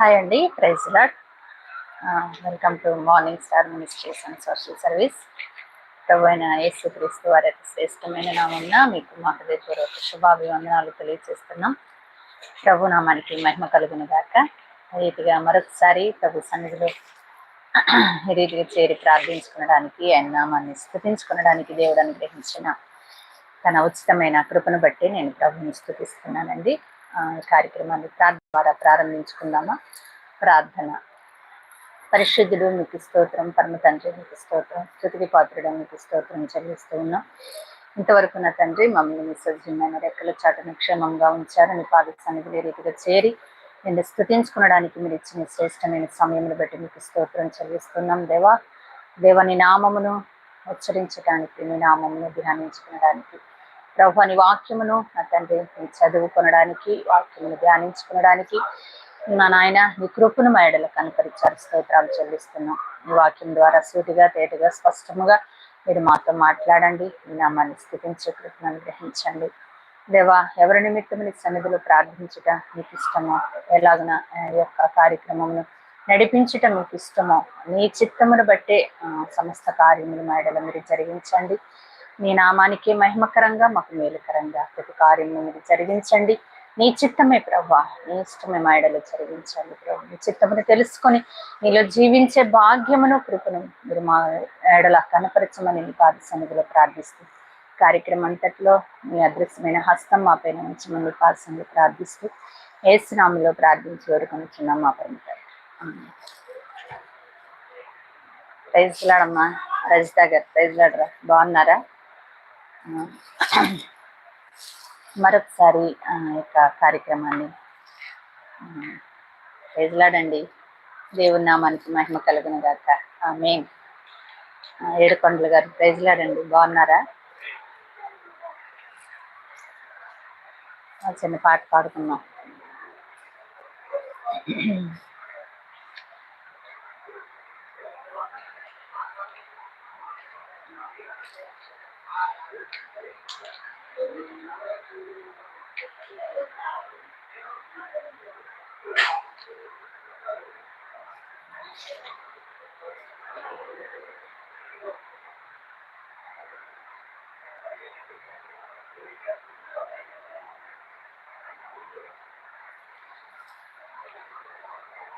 Hi అండి praise lord welcome to morning star ministries and social service. ప్రభు అయిన యేసు క్రీస్తు వారి యొక్క శ్రేష్టమైన నామమున మీకు మా హృదయపూర్వక శుభాభివందనాలు తెలియజేస్తున్నాం. ప్రభు నామానికి మహిమ కలుగును గాక. రీతిగా మరొకసారి ప్రభు సన్నిధిలో ఈ రీతిగా చేరి ప్రార్థించుకునడానికి ఆయన నామాన్ని స్థుతించుకునడానికి దేవుడు అనుగ్రహించిన తన ఉచితమైన కృపను బట్టి నేను ప్రభుని స్థుతిస్తున్నానండి. కార్యక్రమాన్ని ప్రార్థన ద్వారా ప్రారంభించుకుందామా? ప్రార్థన. పరిశుద్ధుడు మీకు స్తోత్రం. పరమ తండ్రి మీకు స్తోత్రం. స్థుతికి పాత్రుడు మీకు స్తోత్రం చెల్లిస్తూ ఉన్నాం. ఇంతవరకు నా తండ్రి మమ్మల్ని మీ సజ్జమైన రెక్కల చాటును క్షేమంగా ఉంచారు మీ పాద సన్నిధిలో రీతిగా చేరి నిన్ను స్థుతించుకునడానికి మీరు ఇచ్చిన శ్రేష్టమైన సమయమును బట్టి మీకు స్తోత్రం చెల్లిస్తున్నాం. దేవా దేవని నామమును ఉచ్చరించడానికి నీ నామమును ధ్యానించుకునడానికి ప్రభు వాక్యమును నా తండ్రి నీ చదువుకొనడానికి వాక్యమును ధ్యానించుకునడానికి నా నాయన నీ కృపను మా ఎడల కనపరిచారు. స్తోత్రాలు చెల్లిస్తున్నాం. ఈ వాక్యం ద్వారా సూటిగా తేటగా స్పష్టముగా మీరు మాతో మాట్లాడండి. మీ నామాన్ని స్థితించే కృపను అనుగ్రహించండి. దేవా ఎవరి నిమిత్తం నీ సన్నిధిలో ప్రార్థించుట మీకు ఇష్టమో ఎలాగన యొక్క కార్యక్రమమును నడిపించుట మీకు ఇష్టమో నీ చిత్తమును బట్టే సమస్త కార్యములు మా ఎడల మీరు జరిగించండి. మీ నామానికి మహిమకరంగా మాకు మేలుకరంగా. ప్రతి కార్యం మీరు జరిగించండి. నీ చిత్తమే ప్రభా నీ ఇష్టమే మా ఎడలో జరిగించండి ప్రభు నీ చిత్తమును తెలుసుకొని నీలో జీవించే భాగ్యమును కృపను మీరు మా ఎడల కనపరచమని నీ పాద సన్నిధిలో ప్రార్థిస్తూ కార్యక్రమం అంతట్లో మీ అదృశ్యమైన హస్తం మా పైన ఉంచమని నీ పాద సన్నిధి ప్రార్థిస్తూ ఏసునామిలో ప్రార్థించి వేడుకొనిచున్నాం మా పైన ప్రైజ్లాడమ్మా రజిత గారు ప్రైజ్లాడరా బాగున్నారా? మరొకసారి ఆ యొక్క కార్యక్రమాన్ని ఆ, ప్రైజ్ లాడండి దేవుని నామానికి మహిమ కలుగును గాక. ఆమె ఏడుకొండలు గారు ప్రైజ్లాడండి బాగున్నారా? చిన్న పాట పాడుకున్నాం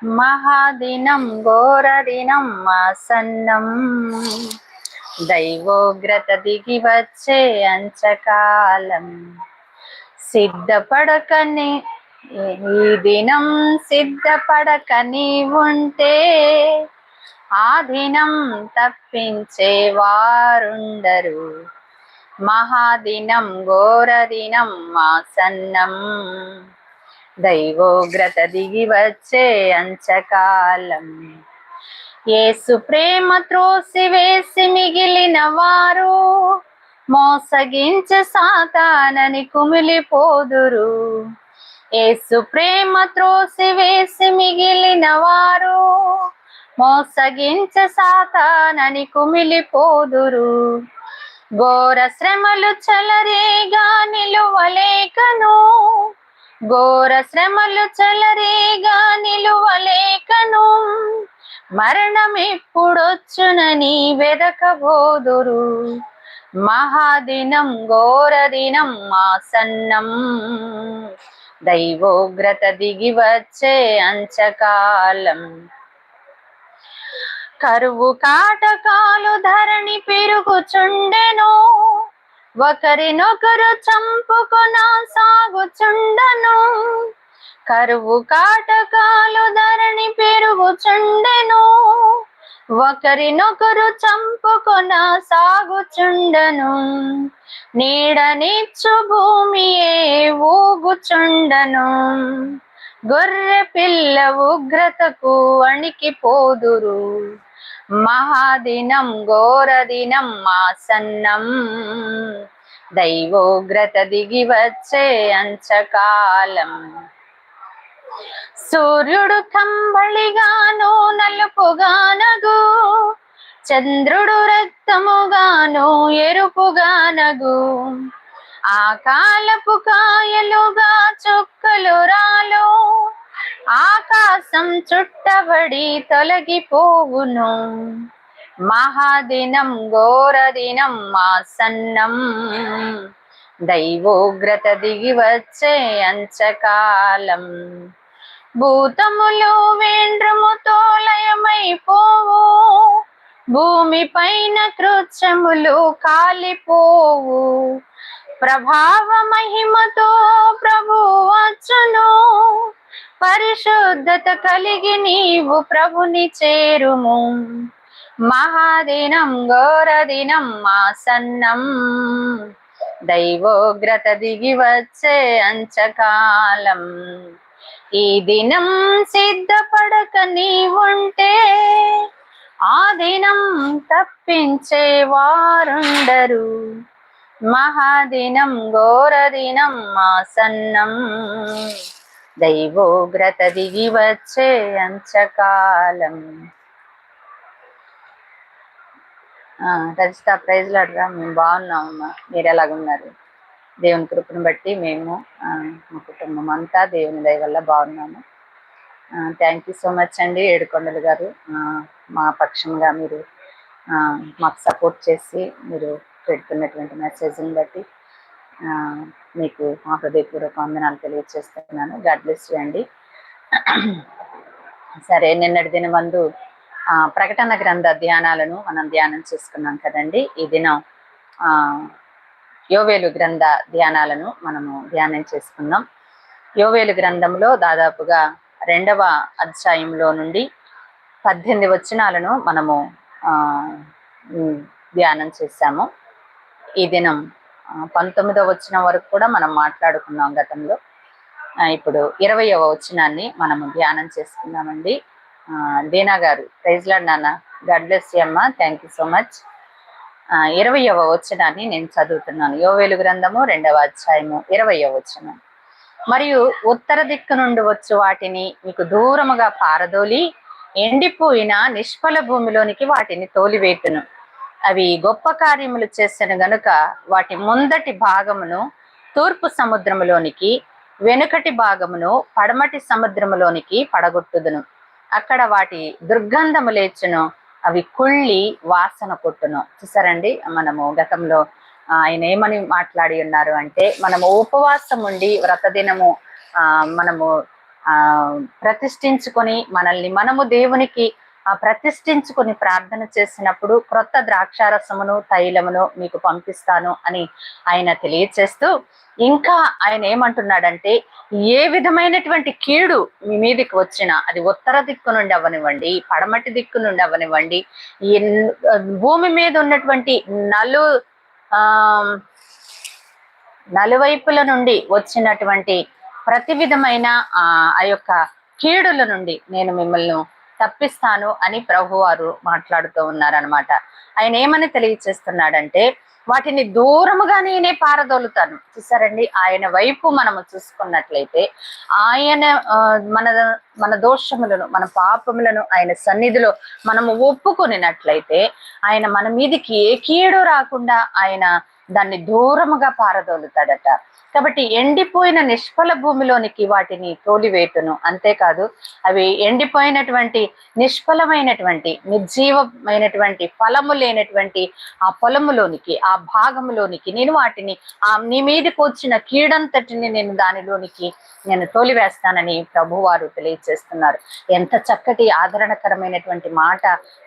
మహాదినం ఘోరదినం ఆసన్నం. దైవోగ్రత దిగి వచ్చే అంచకాలం. సిద్ధపడకని ఈ దినం సిద్ధపడకని ఉంటే ఆ దినం తప్పించే వారుండరు. మహాదినం ఘోరదినం ఆసన్నం. దైవోగ్రత దిగి వచ్చే అంచకాలం. ఏసు ప్రేమ త్రోసి వేసి మిగిలిన వారు మోసగించే సాతానని కుమిలిపోదురు. ఏసు ప్రేమ త్రోసి వేసి మిగిలిన వారు మోసగించే సాతానని కుమిలిపోదురు. ఘోర శ్రమలు చలరేగా నిలువలేకను ఘోర శ్రమలు చలరేగా నిలువలేకను. మరణం ఎప్పుడొచ్చునని వెదకబోదురు. మహాదినం ఘోరదినం ఆసన్నం. దైవోగ్రత దిగి వచ్చే అంచకాలం. కరువు కాటకాలు ధరణి పెరుగుచుండెను. ఒకరినొకరు చంపుకున సాగుచుండను. కరువు కాటకాలు ధరణి పెరుగుచుండెను. ఒకరినొకరు చంపుకున సాగుచుండను. నీడనిచ్చు భూమియే ఊగుచుండను. గొర్రె పిల్ల ఉగ్రతకు అణికిపోదురు. మహాదినం ఘోరదినం మాసన్నం దైవోగ్రత దిగి వచ్చే అంచకాలం. సూర్యుడు కంబళిగాను నలుపుగానగు చంద్రుడు రక్తముగాను ఎరుపుగానగు ఆ కాలపు కాయలుగా చుక్కలు రాలో. ఆకాశం చుట్టబడి తొలగిపోవును. మహాదినం ఘోరదినం ఆసన్నం. దైవోగ్రత దిగి వచ్చే అంచకాలం. భూతములు వేండ్రముతో లయమైపోవు. భూమి పైన కృత్యములు కాలిపోవు. ప్రభావ మహిమతో ప్రభు వచ్చును. పరిశుద్ధత కలిగి నీవు ప్రభుని చేరుము. మహాదినం ఘోరదినం మాసన్నం దైవోగ్రత దిగి వచ్చే అంచకాలం. ఈ దినం సిద్ధపడక నీవుంటే ఆ దినం తప్పించే వారుండరు మహాదినం ఘోరదినం మాసన్నం దైవోగ్రత దిగి వచ్చే అంచకాలం. ఆ, రజిత ప్రైజ్ లాడరా మేము బాగున్నామమ్మా మీరు ఎలాగున్నారు? దేవుని కృపను బట్టి మేము మా కుటుంబం అంతా దేవుని దయ వల్ల బాగున్నాము. థ్యాంక్ యూ సో మచ్ అండి ఏడుకొండలు గారు. మా పక్షంగా మీరు మాకు సపోర్ట్ చేసి మీరు పెడుతున్నటువంటి మెసేజ్ని బట్టి మీకు మా హృదయపూర్వక వందనాలు తెలియజేస్తున్నాను గాడ్ బ్లెస్ చేయండి అండి. సరే నిన్నటి దినమందు ఆ, ప్రకటన గ్రంథ ధ్యానాలను మనం ధ్యానం చేసుకున్నాం కదండి. ఈ దినం ఆ, యోవేలు గ్రంథ ధ్యానాలను మనము ధ్యానం చేసుకున్నాం. యోవేలు గ్రంథంలో దాదాపుగా రెండవ అధ్యాయంలో నుండి పద్దెనిమిది వచనాలను మనము ధ్యానం చేశాము. ఈ దినం పంతొమ్మిదవ వచ్చిన వరకు కూడా మనం మాట్లాడుకున్నాం గతంలో. ఇప్పుడు ఇరవయవ వచనాన్ని మనము ధ్యానం చేసుకున్నామండి ఆ, దీనా గారు ప్రైజ్లాడ్ నాన్న. గాడ్ బ్లెస్ అమ్మ. Thank you so much. ఇరవయవ వచనాన్ని నేను చదువుతున్నాను. యోవేలు గ్రంథము రెండవ అధ్యాయము ఇరవయవ వచనం. మరియు ఉత్తర దిక్కు నుండి వచ్చు వాటిని మీకు దూరముగా పారదోలి ఎండిపోయిన నిష్ఫల భూమిలోనికి వాటిని తోలివేతును అవి గొప్ప కార్యములు చేసిన గనుక వాటి ముందటి భాగమును తూర్పు సముద్రములోనికి వెనుకటి భాగమును పడమటి సముద్రములోనికి పడగొట్టుదును. అక్కడ వాటి దుర్గంధము లేచును అవి కుళ్ళి వాసన కొట్టును. చూసారండి? మనము గతంలో ఆయన ఏమని మాట్లాడి ఉన్నారు అంటే మనము ఉపవాసం ఉండి వ్రతదినము ఆ మనము ఆ ప్రతిష్ఠించుకొని మనల్ని మనము దేవునికి ప్రతిష్ఠించుకుని ప్రార్థన చేసినప్పుడు క్రొత్త ద్రాక్షారసమును తైలమును మీకు పంపిస్తాను అని ఆయన తెలియచేస్తూ ఇంకా ఆయన ఏమంటున్నాడంటే ఏ విధమైనటువంటి కీడు మీ మీదకి వచ్చినా అది ఉత్తర దిక్కు నుండి అవ్వనివ్వండి పడమటి దిక్కు నుండి అవ్వనివ్వండి భూమి మీద ఉన్నటువంటి నలు ఆ నలువైపుల నుండి వచ్చినటువంటి ప్రతి విధమైన ఆ యొక్క కీడుల నుండి నేను మిమ్మల్ని తప్పిస్తాను అని ప్రభువారు మాట్లాడుతూ ఉన్నారనమాట ఆయన ఏమని తెలియచేస్తున్నాడంటే వాటిని దూరముగా నేనే పారదోలుతాను. చూసారండి ఆయన వైపు మనము చూసుకున్నట్లయితే ఆయన మన మన దోషములను మన పాపములను ఆయన సన్నిధిలో మనము ఒప్పుకొనినట్లయితే ఆయన మన మీదకి ఏ కీడు రాకుండా ఆయన దాన్ని దూరముగా పారదోలుతాడట. కాబట్టి ఎండిపోయిన నిష్ఫల భూమిలోనికి వాటిని తోలివేటును అంతేకాదు అవి ఎండిపోయినటువంటి నిష్ఫలమైనటువంటి నిర్జీవమైనటువంటి ఫలము లేనటువంటి ఆ పొలములోనికి ఆ భాగములోనికి నేను వాటిని ఆ నీ మీదకి వచ్చిన కీడంతటిని నేను దానిలోనికి నేను తోలివేస్తానని ప్రభువారు తెలియజేస్తున్నారు. ఎంత చక్కటి ఆదరణకరమైనటువంటి మాట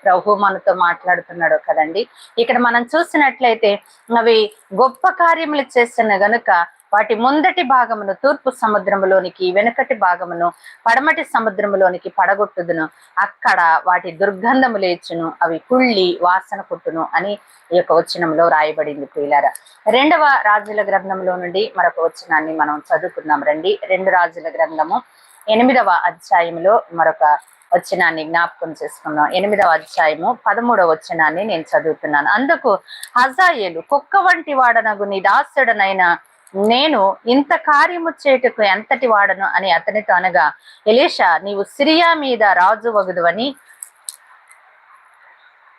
ప్రభు మనతో మాట్లాడుతున్నాడో కదండి. ఇక్కడ మనం చూసినట్లయితే అవి గొప్ప కార్యములు చేసిన గనుక వాటి ముందటి భాగమును తూర్పు సముద్రములోనికి వెనుకటి భాగమును పడమటి సముద్రములోనికి పడగొట్టుదును. అక్కడ వాటి దుర్గంధము లేచును అవి కుళ్ళి వాసన కొట్టును అని ఈ యొక్క వచనంలో రాయబడింది ప్రియులారా. రెండవ రాజుల గ్రంథంలో నుండి మరొక వచనాన్ని మనం చదువుకుందాం. రండి రెండు రాజుల గ్రంథము ఎనిమిదవ అధ్యాయంలో మరొక వచనాన్ని జ్ఞాపకం చేసుకున్నాం ఎనిమిదవ అధ్యాయము పదమూడవ వచనాన్ని నేను చదువుతున్నాను. అందుకు హజాయేలు కుక్క వంటి వాడనగు నీ దాసుడనైన నేను ఇంత కార్యము చేయుటకు ఎంతటి వాడను అని అతనితో అనగా ఎలీషా నీవు సిరియా మీద రాజు వగుదువని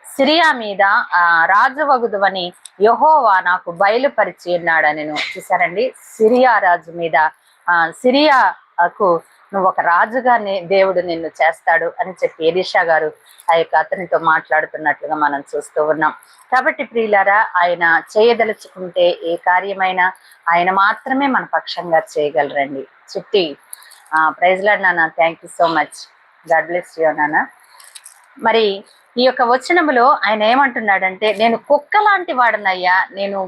సిరియా మీద రాజు వగుదువని యహోవా నాకు బయలుపరిచి ఉన్నాడని చూసారండి సిరియా రాజు మీద సిరియాకు నువ్వు ఒక రాజుగా దేవుడు నిన్ను చేస్తాడు అని చెప్పి ఎలీషా గారు ఆ యొక్క అతనితో మాట్లాడుతున్నట్లుగా మనం చూస్తూ ఉన్నాం. కాబట్టి ప్రియులారా ఆయన చేయదలుచుకుంటే ఏ కార్యమైనా ఆయన మాత్రమే మన పక్షంగా చేయగలరండి. చిట్టి ప్రైజ్లాడ్ నాన్న thank you so much God bless you నాన్న. మరి ఈ యొక్క వచనములో ఆయన ఏమంటున్నాడంటే నేను కుక్క లాంటి వాడనయ్యా నేను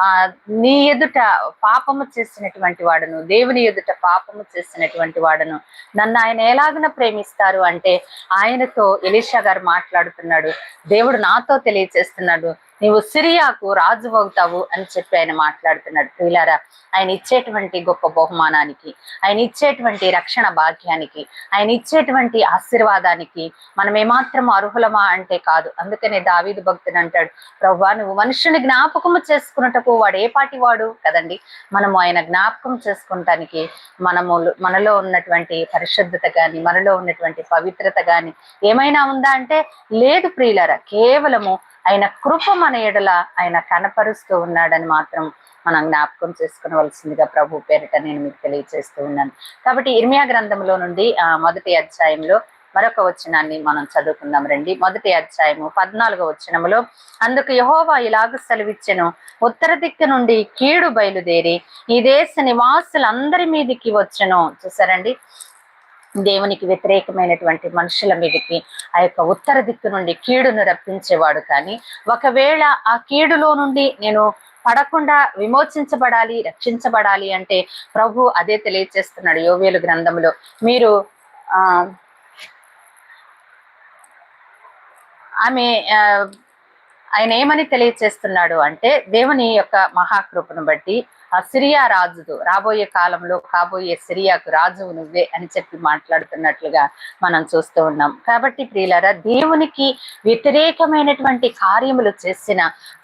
ఆ నీ ఎదుట పాపము చేసినటువంటి వాడను. దేవుని ఎదుట పాపము చేసినటువంటి వాడను. నన్ను ఆయన ఎలాగన ప్రేమిస్తారు అంటే ఆయనతో ఎలీషా గారు మాట్లాడుతున్నాడు. దేవుడు నాతో తెలియచేస్తున్నాడు నీవు సిరియాకు రాజు అవుతావు అని చెప్పి ఆయన మాట్లాడుతున్నాడు. ప్రియులారా ఆయన ఇచ్చేటువంటి గొప్ప బహుమానానికి ఆయన ఇచ్చేటువంటి రక్షణ భాగ్యానికి ఆయన ఇచ్చేటువంటి ఆశీర్వాదానికి మనం ఏమాత్రం అర్హులమా అంటే కాదు. అందుకనే దావీదు భక్తుని అంటాడు ప్రవ్వా నువ్వు మనుషుని జ్ఞాపకము చేసుకున్నటకు వాడు ఏ పాటి వాడు కదండి? మనము ఆయన జ్ఞాపకం చేసుకుంటానికి మనము మనలో ఉన్నటువంటి పరిశుద్ధత కానీ మనలో ఉన్నటువంటి పవిత్రత కానీ ఏమైనా ఉందా అంటే లేదు ప్రియులరా కేవలము ఆయన కృప మన ఎడల ఆయన కనపరుస్తూ ఉన్నాడని మాత్రం మనం జ్ఞాపకం చేసుకునవలసిందిగా ప్రభు పేరిట నేను మీకు తెలియజేస్తూ ఉన్నాను. కాబట్టి ఇర్మియా గ్రంథంలో నుండి ఆ మొదటి అధ్యాయంలో మరొక వచనాన్ని మనం చదువుకుందాం రండి. మొదటి అధ్యాయము పద్నాలుగో వచనములో అందుకు యహోవా ఇలాగ సెలవిచ్చెను. ఉత్తర దిక్కు నుండి కీడు బయలుదేరి ఈ దేశ నివాసులందరి మీదికి వచ్చెను. చూసారండి? దేవునికి వ్యతిరేకమైనటువంటి మనుషుల మీదకి ఆ యొక్క ఉత్తర దిక్కు నుండి కీడును రప్పించేవాడు కానీ ఒకవేళ ఆ కీడులో నుండి నేను పడకుండా విమోచించబడాలి రక్షించబడాలి అంటే ప్రభు అదే తెలియచేస్తున్నాడు యోవేలు గ్రంథంలో మీరు ఆ ఆమె ఆయన ఏమని తెలియచేస్తున్నాడు అంటే దేవుని యొక్క మహాకృపను బట్టి సిరియా రాజుదు. రాబోయే కాలంలో కాబోయే సిరియాకు రాజు నువ్వే అని చెప్పి మాట్లాడుతున్నట్లుగా మనం చూస్తూ ఉన్నాం. కాబట్టి ప్రియులరా దేవునికి వ్యతిరేకమైనటువంటి కార్యములు చేసిన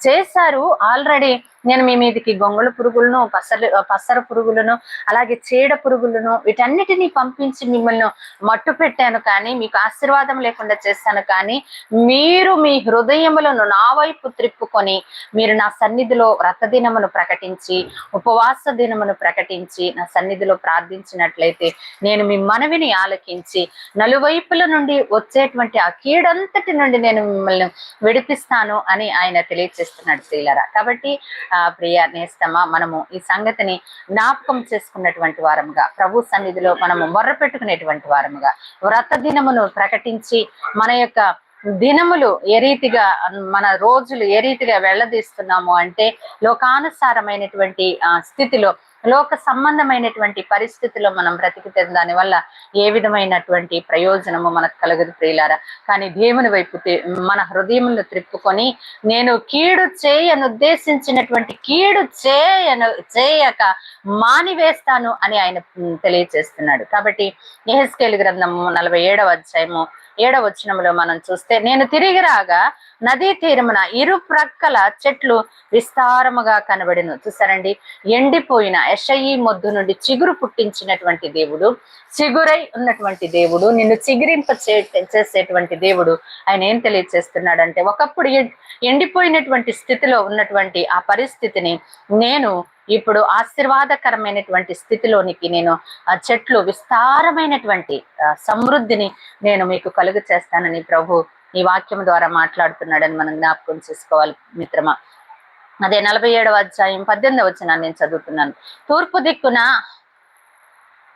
చేశారు ఆల్రెడీ నేను మీ మీదకి గొంగళ పురుగులను పసలు పసర పురుగులను అలాగే చీడ పురుగులను వీటన్నిటిని పంపించి మిమ్మల్ని మట్టు పెట్టాను కానీ మీకు ఆశీర్వాదం లేకుండా చేశాను కానీ మీరు మీ హృదయములను నా వైపు త్రిప్పుకొని మీరు నా సన్నిధిలో రక్తదినమును ప్రకటించి ఉపవాస దినమును ప్రకటించి నా సన్నిధిలో ప్రార్థించినట్లయితే నేను మీ మనవిని ఆలకించి నలువైపుల నుండి వచ్చేటువంటి ఆ కీడంతటి నుండి నేను మిమ్మల్ని విడిపిస్తాను అని ఆయన తెలియచేస్తున్నాడు శ్రీలరా కాబట్టి ప్రియ నేస్తమా మనము ఈ సంగతిని జ్ఞాపకం చేసుకున్నటువంటి వారముగా ప్రభు సన్నిధిలో మనము మొర్ర పెట్టుకునేటువంటి వారముగా వ్రత దినమును ప్రకటించి మన యొక్క దినములు ఏ రీతిగా మన రోజులు ఏ రీతిగా వెళ్ళదీస్తున్నాము అంటే లోకానుసారమైనటువంటి స్థితిలో లోక సంబంధమైనటువంటి పరిస్థితిలో మనం బ్రతికితే దాని వల్ల ఏ విధమైనటువంటి ప్రయోజనము మనకు కలగదు ప్రియులారా? కానీ దేవుని వైపు మన హృదయములను త్రిప్పుకొని నేను కీడు చేయను ఉద్దేశించినటువంటి కీడు చేయను చేయక మానివేస్తాను అని ఆయన తెలియచేస్తున్నాడు. కాబట్టి ఎహెస్కేలు గ్రంథము నలభై ఏడవ అధ్యాయము ఏడవ వచనంలో మనం చూస్తే నేను తిరిగి రాగా నదీ తీరమున ఇరు ప్రక్కల చెట్లు విస్తారముగా కనబడిను. చూసారండి ఎండిపోయిన ఎషయి మొద్దు నుండి చిగురు పుట్టించినటువంటి దేవుడు చిగురై ఉన్నటువంటి దేవుడు నిన్ను చిగురింప చేసేటువంటి దేవుడు ఆయన ఏం తెలియచేస్తున్నాడంటే ఒకప్పుడు ఎండిపోయినటువంటి స్థితిలో ఉన్నటువంటి ఆ పరిస్థితిని నేను ఇప్పుడు ఆశీర్వాదకరమైనటువంటి స్థితిలోనికి నేను ఆ చెట్లు విస్తారమైనటువంటి సమృద్ధిని నేను మీకు కలుగు చేస్తానని ప్రభు ఈ వాక్యం ద్వారా మాట్లాడుతున్నాడని మనం జ్ఞాపకం చేసుకోవాలి మిత్రమా. అదే నలభై ఏడవ అధ్యాయం పద్దెనిమిది వచ్చిన నేను చదువుతున్నాను. తూర్పు దిక్కున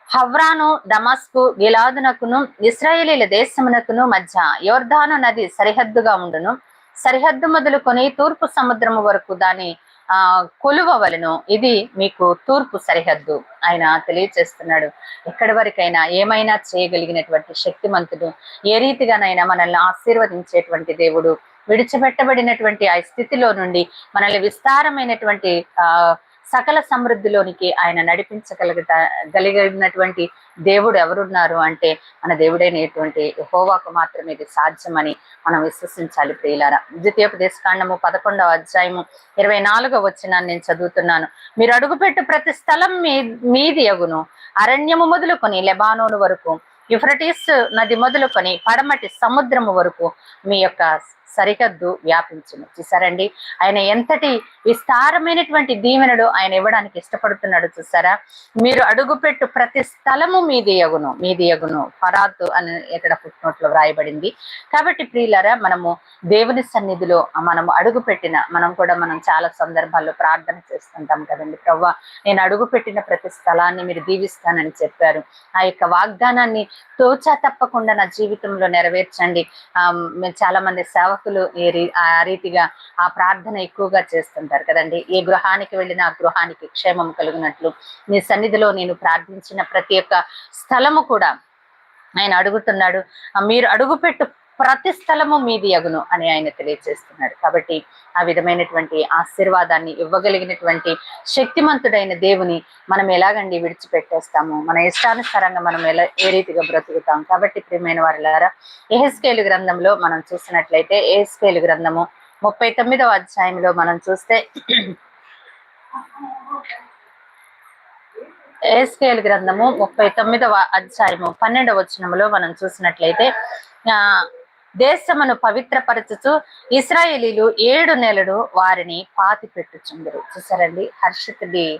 హవ్రాను దమస్కు గిలాదునకును ఇస్రాయేలీల దేశమునకును మధ్య యోర్ధాను నది సరిహద్దుగా ఉండును. సరిహద్దు మొదలుకొని తూర్పు సముద్రము వరకు దాని ఆ కొలువవలను. ఇది మీకు తూర్పు సరిహద్దు ఆయన తెలియచేస్తున్నాడు ఎక్కడి వరకైనా ఏమైనా చేయగలిగినటువంటి శక్తిమంతుడు ఏ రీతిగానైనా మనల్ని ఆశీర్వదించేటువంటి దేవుడు విడిచిపెట్టబడినటువంటి ఆ స్థితిలో నుండి మనల్ని విస్తారమైనటువంటి ఆ సకల సమృద్ధిలోనికి ఆయన నడిపించగలుగుత గలిగినటువంటి దేవుడు ఎవరున్నారు అంటే మన దేవుడైనటువంటి హోవాకు మాత్రమే ఇది సాధ్యమని మనం విశ్వసించాలి ప్రియులారా. ద్వితీయోపదేశకాండము పదకొండవ అధ్యాయము ఇరవై నాలుగవ వచ్చిన నేను చదువుతున్నాను. మీరు అడుగుపెట్టు ప్రతి స్థలం మీ మీది ఎగును. అరణ్యము మొదలుకొని లెబానోను వరకు యుఫ్రటీస్ నది మొదలుకొని పడమటి సముద్రము వరకు మీ యొక్క సరిహద్దు వ్యాపించును. చూసారండి? ఆయన ఎంతటి విస్తారమైనటువంటి దీవెనలు ఆయన ఇవ్వడానికి ఇష్టపడుతున్నాడు చూసారా? మీరు అడుగుపెట్టు ప్రతి స్థలము మీది ఎగును మీది ఎగును. ఫరాత్ అని ఇక్కడ పుట్టినట్లు వ్రాయబడింది. కాబట్టి ప్రియులరా మనము దేవుని సన్నిధిలో మనము అడుగు పెట్టిన మనం కూడా మనం చాలా సందర్భాల్లో ప్రార్థన చేస్తుంటాం కదండి. ప్రవ్వా నేను అడుగు పెట్టిన ప్రతి స్థలాన్ని మీరు దీవిస్తానని చెప్పారు. ఆ యొక్క వాగ్దానాన్ని తోచా తప్పకుండా నా జీవితంలో నెరవేర్చండి. ఆ చాలా మంది భక్తులు ఏ రీ- ఆ రీతిగా ఆ ప్రార్థన ఎక్కువగా చేస్తుంటారు కదండి. ఏ గృహానికి వెళ్ళినా ఆ గృహానికి క్షేమం కలిగినట్లు. నీ సన్నిధిలో నేను ప్రార్థించిన ప్రతి ఒక్క స్థలము కూడా ఆయన అడుగుతున్నాడు. మీరు అడుగుపెట్టు ప్రతి స్థలము మీది అగును అని ఆయన తెలియజేస్తున్నాడు. కాబట్టి ఆ విధమైనటువంటి ఆశీర్వాదాన్ని ఇవ్వగలిగినటువంటి శక్తిమంతుడైన దేవుని మనం ఎలాగండి విడిచిపెట్టేస్తాము? మన ఇష్టానుసారంగా మనం ఎలా ఏ రీతిగా బ్రతుకుతాం? కాబట్టి ప్రియమైన వారిలారా ఏహెస్కేలు గ్రంథంలో మనం చూసినట్లయితే ఏహెస్కేలు గ్రంథము ముప్పై తొమ్మిదవ అధ్యాయంలో మనం చూస్తే ఏస్కేల్ గ్రంథము ముప్పై తొమ్మిదవ అధ్యాయము పన్నెండవ వచనములో మనం చూసినట్లయితే దేశమును పవిత్రపరచుచు ఇస్రాయేలీలు ఏడు నెలలు వారిని పాతి పెట్టుచుందరు చూసారండి? హర్షిత్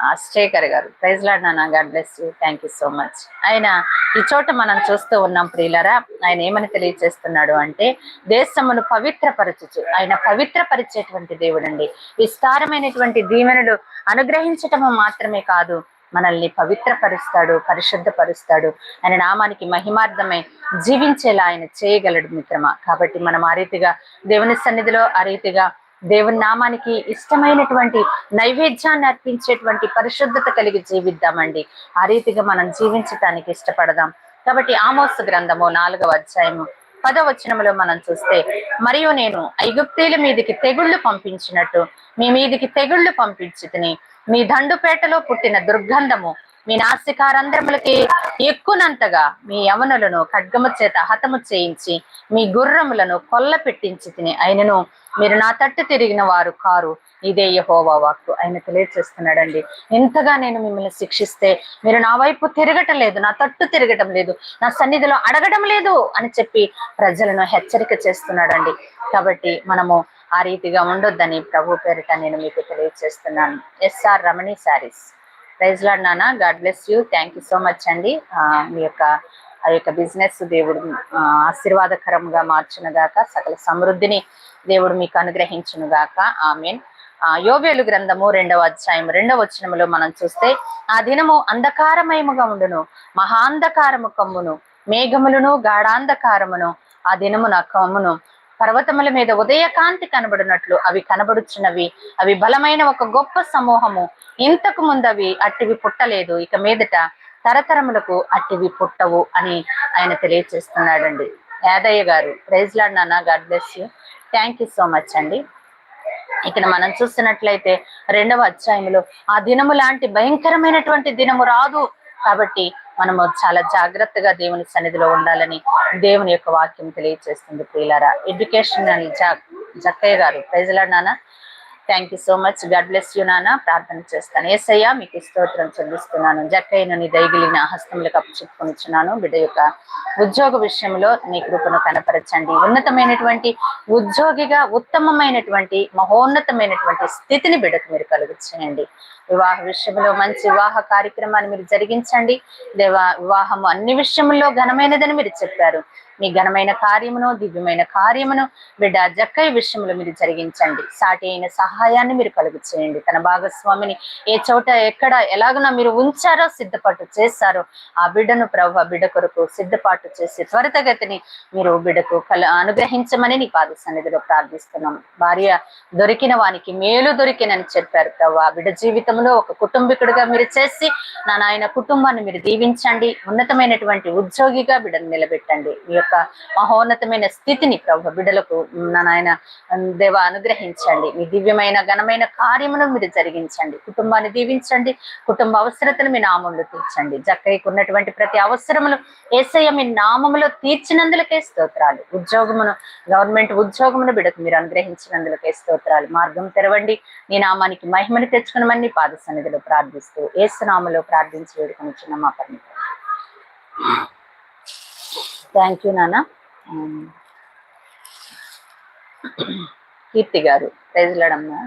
ఆ, శేఖర్ గారు. Praise lord God bless you. Thank you so much. ఆయన ఈ చోట మనం చూస్తూ ఉన్నాం ప్రియులరా ఆయన ఏమని తెలియజేస్తున్నాడు అంటే దేశమును పవిత్రపరచుచు ఆయన పవిత్రపరిచేటువంటి దేవుడండి. విస్తారమైనటువంటి దీవెనలు అనుగ్రహించటము మాత్రమే కాదు మనల్ని పవిత్రపరుస్తాడు పరిశుద్ధపరుస్తాడు. ఆయన నామానికి మహిమార్థమై జీవించేలా ఆయన చేయగలడు మిత్రమా. కాబట్టి మనం ఆ రీతిగా దేవుని సన్నిధిలో ఆ రీతిగా దేవుని నామానికి ఇష్టమైనటువంటి నైవేద్యాన్ని అర్పించేటువంటి పరిశుద్ధత కలిగి జీవిద్దామండి. ఆ రీతిగా మనం జీవించటానికి ఇష్టపడదాం. కాబట్టి ఆమోస్ గ్రంథము నాలుగవ అధ్యాయము పదవచనములో మనం చూస్తే మరియు నేను ఐగుప్తీల మీదికి తెగుళ్ళు పంపించినట్టు మీ మీదికి తెగుళ్ళు పంపించుతిని. మీ దండుపేటలో పుట్టిన దుర్గంధము మీ నాసికారంధ్రములకి ఎక్కునంతగా మీ యవనులను ఖడ్గము చేత హతము చేయించి మీ గుర్రములను కొల్ల పెట్టించి తిని ఆయనను మీరు నా తట్టు తిరిగిన వారు కారు. ఇదే యహోవా వాక్కు. ఆయన తెలియచేస్తున్నాడండి. ఎంతగా నేను మిమ్మల్ని శిక్షిస్తే మీరు నా వైపు తిరగటం లేదు నా తట్టు తిరగటం లేదు నా సన్నిధిలో అడగడం లేదు అని చెప్పి ప్రజలను హెచ్చరిక చేస్తున్నాడండి. కాబట్టి మనము ఆ రీతిగా ఉండొద్దని ప్రభు పేరిట నేను మీకు తెలియజేస్తున్నాను S R Ramani sarees. Praise lord నాన్న. God bless you. Thank you so much అండి. ఆ, మీ యొక్క ఆ యొక్క బిజినెస్ దేవుడు ఆశీర్వాదకరంగా మార్చును గాక సకల సమృద్ధిని దేవుడు మీకు అనుగ్రహించును గాక. ఆమెన్. మీన్ యోవేలు గ్రంథము రెండవ అధ్యాయం రెండవ వచనములో మనం చూస్తే ఆ దినము అంధకారమయముగా ఉండును మహాంధకారము కమ్మును మేఘములను గాఢాంధకారమును ఆ దినమున కమ్మును పర్వతముల మీద ఉదయకాంతి కనబడినట్లు అవి కనబడుచున్నవి. అవి బలమైన ఒక గొప్ప సమూహము. ఇంతకు ముందు అవి అట్టివి పుట్టలేదు. ఇక మీదట తరతరములకు అట్టివి పుట్టవు అని ఆయన తెలియచేస్తున్నాడండి. యాదయ్య గారు ప్రైజ్ లాడ్ నాన్న God bless you. Thank you so much అండి. ఇక్కడ మనం చూస్తున్నట్లయితే రెండవ అధ్యాయంలో ఆ దినము లాంటి భయంకరమైనటువంటి దినము రాదు. కాబట్టి మనము చాలా జాగ్రత్తగా దేవుని సన్నిధిలో ఉండాలని దేవుని యొక్క వాక్యం తెలియజేస్తుంది ప్రియులారా. ఎడ్యుకేషనల్ జా జక్కయ్య గారు ప్రైజ్లాడ్ నాన్న. Thank you so much God bless you నాన్న ప్రార్థన చేస్తాను. ఏసయ్యా మీకు స్తోత్రం చెల్లిస్తున్నాను. జక్కయ్యను నీ దయగిలిన హస్తములకు అప్పచెప్పుకొనిచున్నాను బిడ్డ యొక్క ఉద్యోగ విషయంలో నీ కృపను కనపరచండి. ఉన్నతమైనటువంటి ఉద్యోగిగా ఉత్తమమైనటువంటి మహోన్నతమైనటువంటి స్థితిని బిడ్డకు మీరు కలుగు చేయండి వివాహ విషయంలో మంచి వివాహ కార్యక్రమాన్ని మీరు జరిగించండి. దేవా వివాహము అన్ని విషయంలో ఘనమైనదని మీరు చెప్పారు. మీ ఘనమైన కార్యమును దివ్యమైన కార్యమును బిడ్డ జక్కయ్య విషయంలో మీరు జరిగించండి. సాటి అయిన సహాయాన్ని మీరు కలుగు చేయండి తన భాగస్వామిని ఏ చోట ఎక్కడ ఎలాగునా మీరు ఉంచారో సిద్ధపాటు చేస్తారో ఆ బిడ్డను ప్రభు బిడ్డ కొరకు సిద్ధపాటు చేసి త్వరితగతిని మీరు బిడ్డకు కల అనుగ్రహించమని నీ పాద సన్నిధిలో ప్రార్థిస్తున్నాం. భార్య దొరికిన వానికి మేలు దొరికినని చెప్పారు ప్రభు. ఆ బిడ్డ జీవితంలో ఒక కుటుంబీకుడిగా మీరు చేసి నా నాయన కుటుంబాన్ని మీరు దీవించండి. ఉన్నతమైనటువంటి ఉద్యోగిగా బిడ్డను నిలబెట్టండి. మీ యొక్క మహోన్నతమైన స్థితిని ప్రభు బిడ్డలకు నాయన దేవ అనుగ్రహించండి. మీ దివ్యమైన ఘనమైన కార్యమును మీరు జరిగించండి. కుటుంబాన్ని దీవించండి. కుటుంబ అవసరతను మీ నామంలో తీర్చండి. జక్కయ్యకు ఉన్నటువంటి ప్రతి అవసరములు ఏసయ్య మీ నామములో తీర్చినందులకే స్తోత్రాలు. ఉద్యోగమును గవర్నమెంట్ ఉద్యోగమును బిడకు మీరు అనుగ్రహించినందులకే స్తోత్రాలు. మార్గం తెరవండి. నీ నామానికి మహిమను తెచ్చుకునమని పాద సన్నిధిలో ప్రార్థిస్తూ ఏసునామలో ప్రార్థించి వేడుకొని చిన్న మా పని థ్యాంక్ యూ నాన్న కీర్తి గారు ప్రైజ్లాడమ్మా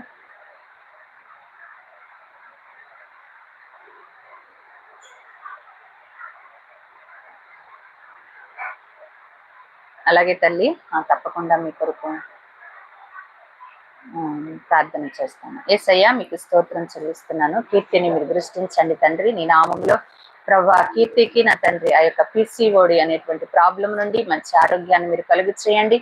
అలాగే తల్లి తప్పకుండా మీ కొరకు um, ప్రార్థన చేస్తాను. ఏసయ్యా మీకు స్తోత్రం చెల్లిస్తున్నాను. కీర్తిని మీరు దృష్టించండి తండ్రి. నీ నామంలో ప్రభా కీర్తికి నా తండ్రి ఆ యొక్క పిసిఓడి అనేటువంటి ప్రాబ్లం నుండి మంచి ఆరోగ్యాన్ని మీరు కలుగు చేయండి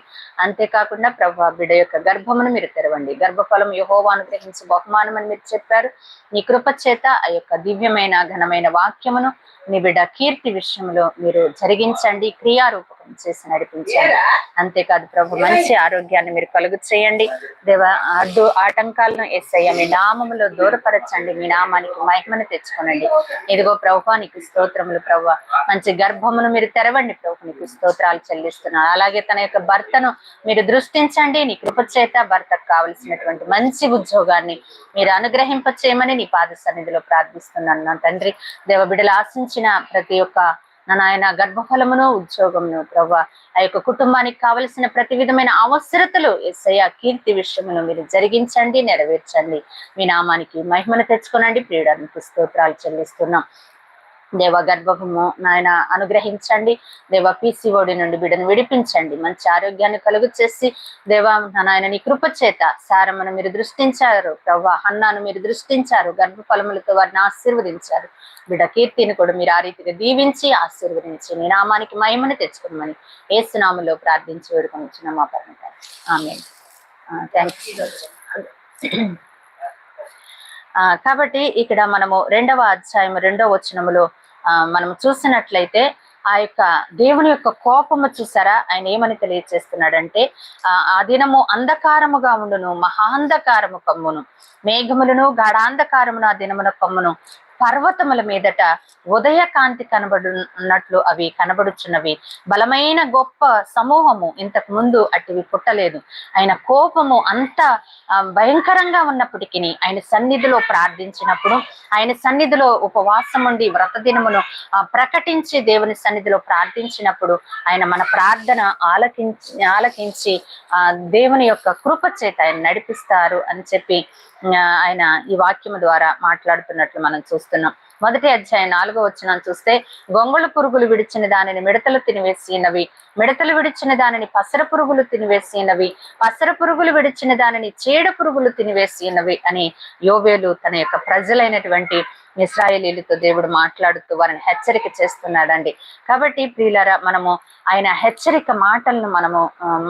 అంతేకాకుండా ప్రభా బిడ్డ యొక్క గర్భమును మీరు తెరవండి. గర్భఫలం యహోవా అనుగ్రహించి బహుమానం అని మీరు చెప్పారు. నీ కృప చేత ఆ యొక్క దివ్యమైన ఘనమైన వాక్యమును నీ బిడ్డ కీర్తి విషయంలో మీరు జరిగించండి. క్రియారూపం చేసి నడిపించండి అంతేకాదు ప్రభు మంచి ఆరోగ్యాన్ని మీరు కలుగు చేయండి దేవ అడ్డు ఆటంకాలను ఎస్ఐ మీ నామములో దూరపరచండి. మీ నామానికి మహిమను తెచ్చుకోనండి. ఇదిగో ప్రభు నీకు స్తోత్రములు ప్రభు. మంచి గర్భమును మీరు తెరవండి ప్రభు. నీకు స్తోత్రాలు చెల్లిస్తున్నారు అలాగే తన యొక్క భర్తను మీరు దృష్టించండి. నీ కృపచేత భర్తకు కావలసినటువంటి మంచి ఉద్యోగాన్ని మీరు అనుగ్రహింపచేయమని నీ పాద సన్నిధిలో ప్రార్థిస్తున్నాను. నా తండ్రి దేవ బిడ్డలు ఆశించిన ప్రతి ఒక్క నా నాయన గర్భఫలమును ఉద్యోగమును ప్రభా ఆ యొక్క కుటుంబానికి కావలసిన ప్రతి విధమైన అవసరతలు ఎస్ఐ కీర్తి విషయమును మీరు జరిగించండి నెరవేర్చండి. మీ నామానికి మహిమను తెచ్చుకోనండి ప్రియుడానికి స్తోత్రాలు చెల్లిస్తున్నాం. దేవ గర్భము నాయన అనుగ్రహించండి. దేవ పీసీఓడి నుండి బిడ్డను విడిపించండి. మంచి ఆరోగ్యాన్ని కలుగు చేసి దేవ నాయన నీ కృప చేత సారమ్మను మీరు దృష్టించారు. ప్రవ్వా హన్నాను మీరు దృష్టించారు. గర్భ ఫలములతో వారిని ఆశీర్వదించారు. బిడ్డ కీర్తిని కూడా మీరు ఆ రీతిగా దీవించి ఆశీర్వదించి మీ నామానికి మహిమను తెచ్చుకోమని ఏసునాములో ప్రార్థించి వేడుకొని మా పరమత ఆమె థ్యాంక్ యూ కాబట్టి ఇక్కడ మనము రెండవ అధ్యాయం రెండవ వచనములో ఆ మనము చూసినట్లయితే ఆ యొక్క దేవుని యొక్క కోపము చూసారా? ఆయన ఏమని తెలియచేస్తున్నాడంటే ఆ ఆ దినము అంధకారముగా ఉండును మహాంధకారము కమ్మును మేఘములను గాఢాంధకారమును ఆ దినమున కమ్మును. పర్వతముల మీదట ఉదయకాంతి కనబడున్నట్లు అవి కనబడుచున్నవి. బలమైన గొప్ప సమూహము ఇంతకు ముందు అటువి పుట్టలేదు. ఆయన కోపము అంత భయంకరంగా ఉన్నప్పటికీ ఆయన సన్నిధిలో ప్రార్థించినప్పుడు ఆయన సన్నిధిలో ఉపవాసం ఉండి వ్రత దినమును ప్రకటించి దేవుని సన్నిధిలో ప్రార్థించినప్పుడు ఆయన మన ప్రార్థన ఆలకించి ఆలకించి ఆ దేవుని యొక్క కృప చేత ఆయన నడిపిస్తారు అని చెప్పి ఆయన ఈ వాక్యము ద్వారా మాట్లాడుతున్నట్లు మనం చూస్తున్నాం. మొదటి అధ్యాయం నాలుగో వచ్చిన చూస్తే గొంగళ పురుగులు విడిచిన దానిని మిడతలు తినివేసినవి మిడతలు విడిచిన దానిని పసర పురుగులు తినివేసినవి పసర పురుగులు విడిచిన దానిని చీడ పురుగులు తినివేసినవి అని యోవేలు తన యొక్క ప్రజలైనటువంటి ఇస్రాయేలీలతో దేవుడు మాట్లాడుతూ వారిని హెచ్చరిక చేస్తున్నాడండి. కాబట్టి ప్రియులారా మనము ఆయన హెచ్చరిక మాటలను మనము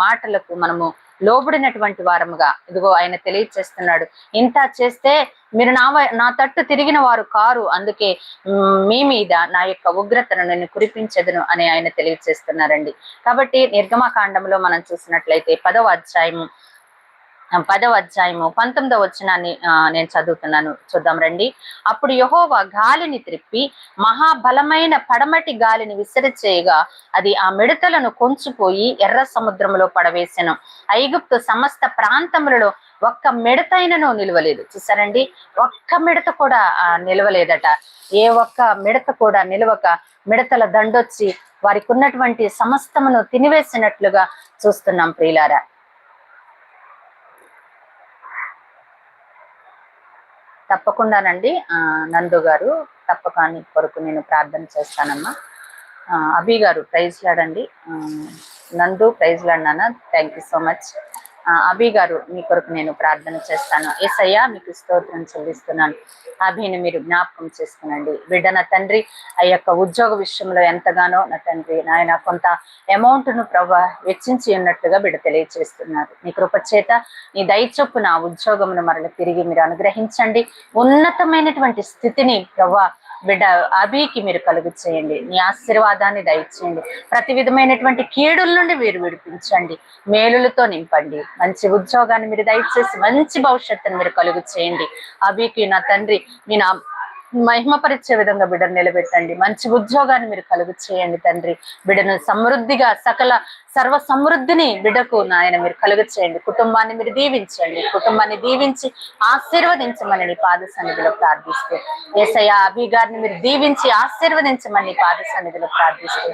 మాటలకు మనము లోబడినటువంటి వారముగా. ఇదిగో ఆయన తెలియచేస్తున్నాడు. ఇంత చేస్తే మీరు నా నా తట్టు తిరిగిన వారు కారు. అందుకే మీ మీద నా యొక్క ఉగ్రతను నేను కురిపించదును అని ఆయన తెలియచేస్తున్నారండి. కాబట్టి నిర్గమకాండంలో మనం చూసినట్లయితే పదవ అధ్యాయము పదవ అధ్యాయము పంతొమ్మిదవ వచనాన్ని నేను చదువుతున్నాను. చూద్దాం రండి. అప్పుడు యహోవా గాలిని త్రిప్పి మహాబలమైన పడమటి గాలిని విసిరి చేయగా అది ఆ మిడతలను కొంచిపోయి ఎర్ర సముద్రంలో పడవేశాను ఐగుప్తు సమస్త ప్రాంతములలో ఒక్క మిడతైనను నిలవలేదు. చూసారండి ఒక్క మిడత కూడా నిలవలేదట. ఏ ఒక్క మిడత కూడా నిలవక మిడతల దండొచ్చి వారికి ఉన్నటువంటి సమస్తమును తినివేసినట్లుగా చూస్తున్నాం ప్రియులారా. తప్పకుండానండి. నందు గారు తప్పకాని కొరకు నేను ప్రార్థన చేస్తానమ్మా. అభి గారు ప్రైజ్ లాడండి Nandu praise లాడినానా thank you so much. Abhi గారు మీ కొరకు నేను ప్రార్థన చేస్తాను. ఏసయ్యా మీకు స్తోత్రం చెల్లిస్తున్నాను. అభిని మీరు జ్ఞాపకం చేసుకునండి. బిడ్డ నా తండ్రి ఆ యొక్క ఉద్యోగ విషయంలో ఎంతగానో నా తండ్రి నాయన కొంత అమౌంట్ను ప్రభా వెచ్చించి ఉన్నట్లుగా బిడ్డ తెలియజేస్తున్నారు నీ కృప చేత నీ దయచొప్పు నా ఉద్యోగమును మరల తిరిగి మీరు అనుగ్రహించండి. ఉన్నతమైనటువంటి స్థితిని ప్రభా బిడ్డ అభికి మీరు కలుగు చేయండి నీ ఆశీర్వాదాన్ని దయచేయండి. ప్రతి విధమైనటువంటి కీడుల నుండి మీరు విడిపించండి. మేలులతో నింపండి. మంచి ఉద్యోగాన్ని మీరు దయచేసి మంచి భవిష్యత్తును మీరు కలుగు చేయండి అభికి నా తండ్రి మీ నా మహిమపరిచే విధంగా బిడ్డను నిలబెట్టండి. మంచి ఉద్యోగాన్ని మీరు కలుగు చేయండి తండ్రి. బిడ్డను సమృద్ధిగా సకల సర్వ సమృద్ధిని బిడ్డకు నాయన మీరు కలుగు చేయండి కుటుంబాన్ని మీరు దీవించండి. కుటుంబాన్ని దీవించి ఆశీర్వదించమని నీ పాద సన్నిధిలో ప్రార్థిస్తూ. ఏసయ్య అభి గారిని మీరు దీవించి ఆశీర్వదించమని పాద సన్నిధిలో ప్రార్థిస్తూ.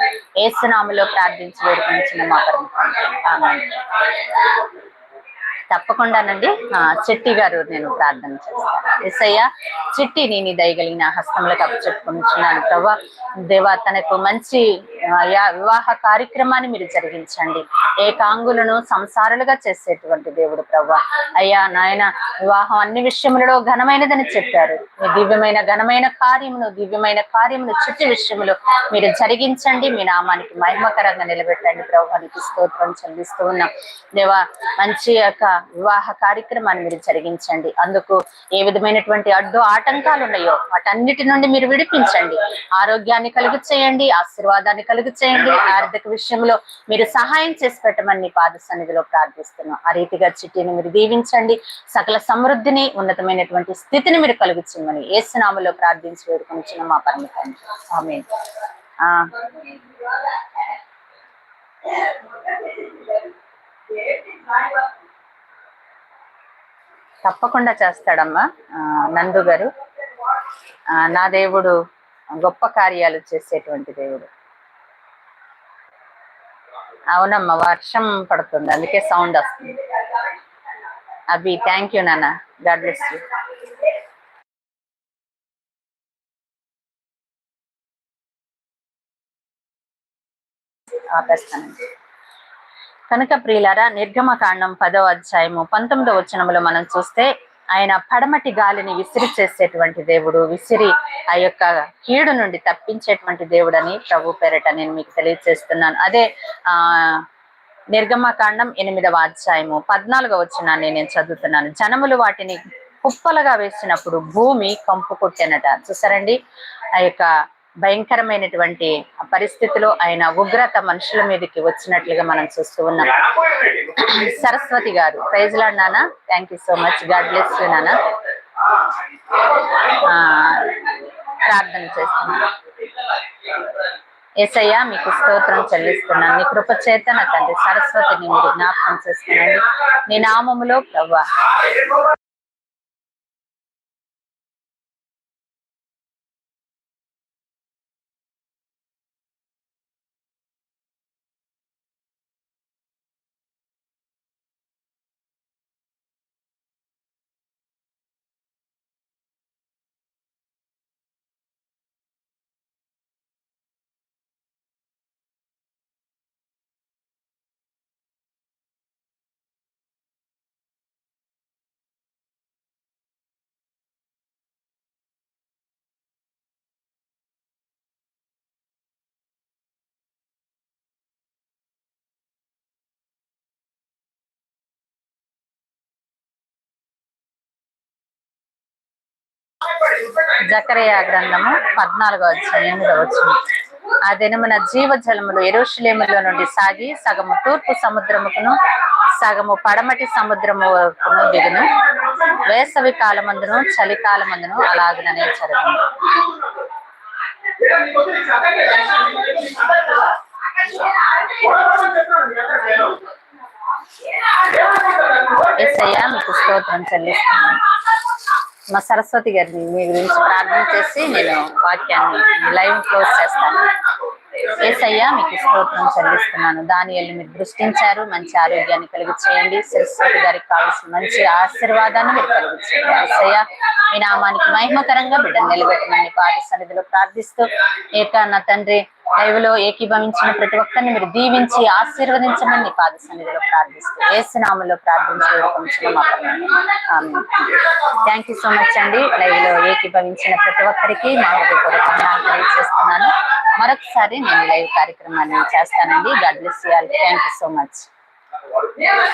ఏసునామలో ప్రార్థించి వేడుకొనిచ్చిన మా తప్పకుండానండి. నండి చెట్టి గారు నేను ప్రార్థన చేస్తాను. ఎస్ఐయ చెట్టి నేను దయగలిగిన హస్తంలోకి అప్పచెప్పుకుంటున్నాను ప్రభా దేవా తనకు మంచి వివాహ కార్యక్రమాన్ని మీరు జరిగించండి. ఏకాంగులను సంసారాలుగా చేసేటువంటి దేవుడు ప్రభా. అయ్యా నాయన వివాహం అన్ని విషయములలో ఘనమైనదని చెప్పారు. మీ దివ్యమైన ఘనమైన కార్యమును దివ్యమైన కార్యమును చిట్టి విషయములు మీరు జరిగించండి. మీ నామానికి మహిమకరంగా నిలబెట్టండి. ప్రభానికి స్తోత్రం చెల్లిస్తూ ఉన్నాం. దేవా మంచి యొక్క వివాహ కార్యక్రమాన్ని మీరు జరిగించండి. అందుకు ఏ విధమైనటువంటి అడ్డు ఆటంకాలు ఉన్నాయో వాటన్నిటి నుండి మీరు విడిపించండి. ఆరోగ్యాన్ని కలుగు చేయండి ఆశీర్వాదాన్ని కలుగు చేయండి ఆర్థిక విషయంలో మీరు సహాయం చేసి పెట్టమని పాద సన్నిధిలో ప్రార్థిస్తున్నాం. ఆ రీతిగా చిట్టిని మీరు దీవించండి. సకల సమృద్ధిని ఉన్నతమైనటువంటి స్థితిని మీరు కలుగు చేయమని ఏసునామలో ప్రార్థించి వేడుకొని మా పరమతాన్ని ఆమె ఆ. తప్పకుండా చేస్తాడమ్మా నందు గారు. ఆ, నా దేవుడు గొప్ప కార్యాలు చేసేటువంటి దేవుడు. అవునమ్మా వర్షం పడుతుంది అందుకే సౌండ్ వస్తుంది. అభి థ్యాంక్ యూ నాన్న. గాడ్ బ్లెస్ యూ ఆపేస్తానండి. కనుక ప్రియులారా నిర్గమకాండం పదవ అధ్యాయము పంతొమ్మిదవ వచనములో మనం చూస్తే ఆయన పడమటి గాలిని విసిరి చేసేటువంటి దేవుడు విసిరి ఆ యొక్క కీడు నుండి తప్పించేటువంటి దేవుడు అని ప్రభు పేరట నేను మీకు తెలియజేస్తున్నాను. అదే ఆ నిర్గమకాండం ఎనిమిదవ అధ్యాయము పద్నాలుగవ వచనాన్ని నేను చదువుతున్నాను. జనములు వాటిని కుప్పలుగా వేసినప్పుడు భూమి కంపు కొట్టెనట. చూసారండి? ఆ యొక్క భయంకరమైనటువంటి పరిస్థితులు పరిస్థితిలో ఆయన ఉగ్రత మనుషుల మీదకి వచ్చినట్లుగా మనం చూస్తూ ఉన్నాం. సరస్వతి గారు ప్రైజ్ లాడ్ నాన్న thank you so much God bless you నాన్న. ఆ, ప్రార్థన చేస్తున్నాను ఏసయ్య మీకు స్తోత్రం చెల్లిస్తున్నాను. నీ కృప చేత నా తండ్రి సరస్వతిని మీరు జ్ఞాపకం చేస్తున్నాను నీ నామములో ప్రభా జకరయ గ్రంథము పద్నాలుగో అధ్యాయం ఎనిమిదో వచనం. ఆ దినమున జీవ జలములు ఎరుషులేములో నుండి సాగి సగము తూర్పు సముద్రముకును సగము పడమటి సముద్రము వరకును దిగును. వేసవి కాలమందును చలికాలమందును అలాగననే జరుగును. ఎస్ఐయ మీకు స్తోత్రం చెల్లిస్తున్నాను. మా సరస్వతి గారిని మీ గురించి ప్రార్థన చేసి నేను వాక్యాన్ని లైవ్ క్లోజ్ చేస్తాను. ఏసయ్యా మీకు స్తోత్రం చెల్లిస్తున్నాను. దాని మీరు దృష్టించారు మంచి ఆరోగ్యాన్ని కలిగి చేయండి సరస్వతి గారికి కావాల్సిన మంచి ఆశీర్వాదాన్ని మీరు కలిగి చేయండి ఏసయ్య మీ నామానికి మహిమకరంగా బిడ్డను నిలబెట్టమని పాద సన్నిధిలో ప్రార్థిస్తూ ఏక నా తండ్రి లైవ్లో ఏకీభవించిన ప్రతి ఒక్కరిని మీరు దీవించి ఆశీర్వదించమని పాద సన్నిధిలో ప్రార్థిస్తూ ఏసునామంలో ప్రార్థించి థ్యాంక్ యూ సో మచ్ అండి. లైవ్లో ఏకీభవించిన ప్రతి ఒక్కరికి మా హృదయపూర్వకంగా తెలియజేస్తున్నాను మరొకసారి నేను లైవ్ కార్యక్రమాన్ని చేస్తానండి. God bless you all. Thank you so much